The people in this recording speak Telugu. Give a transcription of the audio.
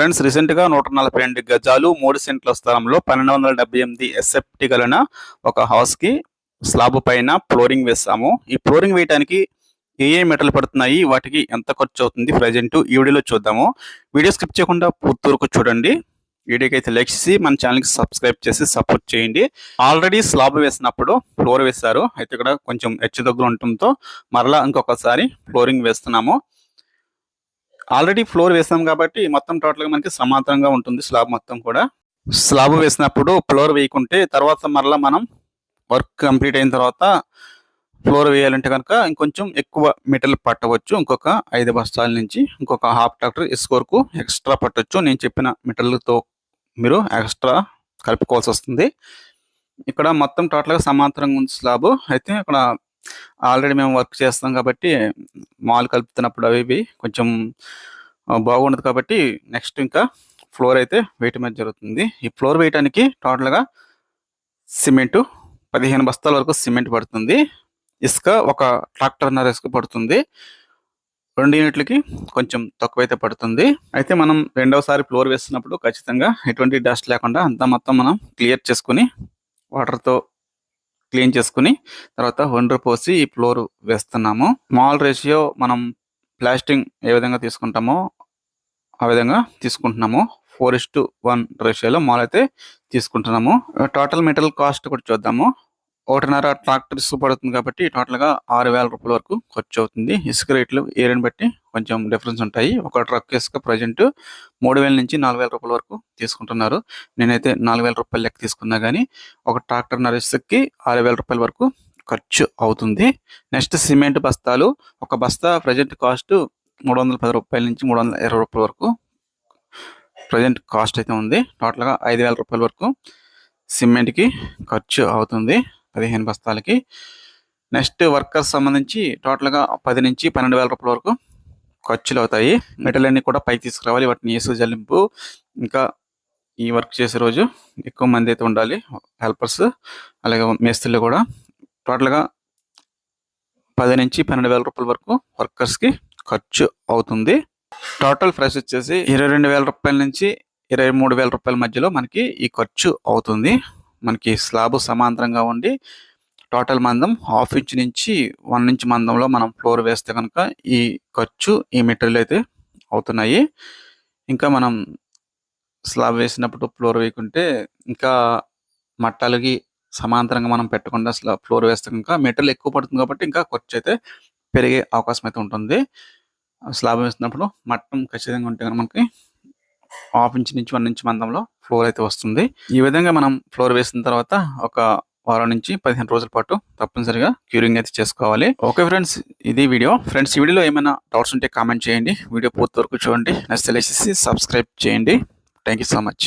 ఫ్రెండ్స్ రీసెంట్గా నూట నలభై రెండు గజాలు మూడు సెంట్ల స్థలంలో పన్నెండు వందల డెబ్బై ఎనిమిది ఎస్ఎఫ్టీ గలన ఒక హౌస్కి స్లాబ్ పైన ఫ్లోరింగ్ వేస్తాము ఈ ఫ్లోరింగ్ వేయడానికి ఏ ఏ మెటల్ పడుతున్నాయి వాటికి ఎంత ఖర్చు అవుతుంది ప్రజెంట్ ఈ వీడియోలో చూద్దాము. వీడియో స్కిప్ చేయకుండా పూర్తి చూడండి. వీడియోకి అయితే లైక్ చేసి మన ఛానల్కి సబ్స్క్రైబ్ చేసి సపోర్ట్ చేయండి. ఆల్రెడీ స్లాబ్ వేసినప్పుడు ఫ్లోర్ వేశారు. అయితే ఇక్కడ కొంచెం హెచ్చు దగ్గర ఉండటంతో మరలా ఇంకొకసారి ఫ్లోరింగ్ వేస్తున్నాము. ఆల్రెడీ ఫ్లోర్ వేసాం కాబట్టి మొత్తం టోటల్గా మనకి సమాంతరంగా ఉంటుంది స్లాబ్ మొత్తం కూడా. స్లాబ్ వేసినప్పుడు ఫ్లోర్ వేయకుంటే తర్వాత మరలా మనం వర్క్ కంప్లీట్ అయిన తర్వాత ఫ్లోర్ వేయాలంటే కనుక ఇంకొంచెం ఎక్కువ మెటల్ పట్టవచ్చు. ఇంకొక ఐదు బస్తాల నుంచి ఇంకొక హాఫ్ ట్రాక్టర్ ఇసుక ఎక్స్ట్రా పట్టవచ్చు నేను చెప్పిన మెటల్తో మీరు ఎక్స్ట్రా కలుపుకోవాల్సి వస్తుంది. ఇక్కడ మొత్తం టోటల్గా సమాంతరంగా ఉంది స్లాబ్. అయితే ఇక్కడ ఆల్రెడీ మేము వర్క్ చేస్తాం కాబట్టి మాల్ కలుపుతున్నప్పుడు అవి ఇవి కొంచెం బాగుండదు కాబట్టి నెక్స్ట్ ఇంకా ఫ్లోర్ అయితే వేయటం అనేది జరుగుతుంది. ఈ ఫ్లోర్ వేయటానికి టోటల్గా సిమెంట్ పదిహేను బస్తాల వరకు సిమెంట్ పడుతుంది. ఇసుక ఒక ట్రాక్టర్నర్ ఇసుక పడుతుంది. రెండు యూనిట్లకి కొంచెం తక్కువైతే పడుతుంది. అయితే మనం రెండవసారి ఫ్లోర్ వేస్తున్నప్పుడు ఖచ్చితంగా ఎటువంటి డస్ట్ లేకుండా అంతా మొత్తం మనం క్లియర్ చేసుకుని వాటర్తో క్లీన్ చేసుకుని తర్వాత వండర్ పోసి ఈ ఫ్లోర్ వేస్తున్నాము. మాల్ రేషియో మనం ప్లాస్టింగ్ ఏ విధంగా తీసుకుంటామో ఆ విధంగా తీసుకుంటున్నాము. ఫోర్ ఇస్ టు వన్ రేషియోలో మాల్ అయితే తీసుకుంటున్నాము. టోటల్ మెటీరియల్ కాస్ట్ కూడా చూద్దాము. ఒకటిన్నర ట్రాక్టర్ ఇసుక పడుతుంది కాబట్టి టోటల్గా ఆరు వేల రూపాయల వరకు ఖర్చు అవుతుంది. ఇసుక రేట్లు ఏరియాని బట్టి కొంచెం డిఫరెన్స్ ఉంటాయి. ఒక ట్రక్ ఇసుక ప్రజెంట్ మూడు వేల నుంచి నాలుగు వేల రూపాయల వరకు తీసుకుంటున్నారు. నేనైతే నాలుగు వేల రూపాయలు లెక్క తీసుకున్నా కానీ ఒక ట్రాక్టర్ నర ఆరు వేల రూపాయల వరకు ఖర్చు అవుతుంది. నెక్స్ట్ సిమెంట్ బస్తాలు ఒక బస్తా ప్రజెంట్ కాస్ట్ మూడు వందల పది రూపాయల నుంచి మూడు వందల ఇరవై రూపాయల వరకు ప్రజెంట్ కాస్ట్ అయితే ఉంది. టోటల్గా ఐదు వేల రూపాయల వరకు సిమెంట్కి ఖర్చు అవుతుంది. పదిహేను బస్తాలకి. నెక్స్ట్ వర్కర్స్ సంబంధించి టోటల్గా పది నుంచి పన్నెండు వేల రూపాయల వరకు ఖర్చులు అవుతాయి మెటల్ అన్ని కూడా పైకి తీసుకురావాలి. వాటిని ఏసు జల్లింపు. ఇంకా ఈ వర్క్ చేసే రోజు ఎక్కువ మంది అయితే ఉండాలి. హెల్పర్స్ అలాగే మేస్త్రీలు కూడా. టోటల్గా పది నుంచి పన్నెండు వేల రూపాయల వరకు వర్కర్స్కి ఖర్చు అవుతుంది. టోటల్ ప్రైస్ వచ్చేసి ఇరవై రెండు వేల రూపాయల నుంచి ఇరవై మూడు వేల రూపాయల మధ్యలో మనకి ఈ ఖర్చు అవుతుంది. మనకి స్లాబ్ సమాంతరంగా ఉండి టోటల్ మందం హాఫ్ ఇంచ్ నుంచి వన్ ఇంచ్ మందంలో మనం ఫ్లోర్ వేస్తే కనుక ఈ ఖర్చు ఈ మెటీరియల్ అయితే అవుతున్నాయి. ఇంకా మనం స్లాబ్ వేసినప్పుడు ఫ్లోర్ వేయకుంటే ఇంకా మట్టాలకి సమాంతరంగా మనం పెట్టకుండా స్లా ఫ్లోర్ వేస్తే కనుక మెటీరియల్ ఎక్కువ పడుతుంది కాబట్టి ఇంకా ఖర్చు అయితే పెరిగే అవకాశం అయితే ఉంటుంది. స్లాబ్ వేసినప్పుడు మట్టం ఖచ్చితంగా ఉంటే కనుక మనకి హాఫ్ ఇంచ్ నుంచి వన్ ఇంచ్ మందంలో ఫ్లోర్ అయితే వస్తుంది. ఈ విధంగా మనం ఫ్లోర్ వేసిన తర్వాత ఒక వారం నుంచి పదిహేను రోజుల పాటు తప్పనిసరిగా క్యూరింగ్ అయితే చేసుకోవాలి. ఓకే ఫ్రెండ్స్ ఇది వీడియో. ఫ్రెండ్స్ ఈ వీడియోలో ఏమైనా డౌట్స్ ఉంటే కామెంట్ చేయండి. వీడియో పూర్తి వరకు చూడండి. నెక్స్ట్ సబ్స్క్రైబ్ చేయండి. Thank you so much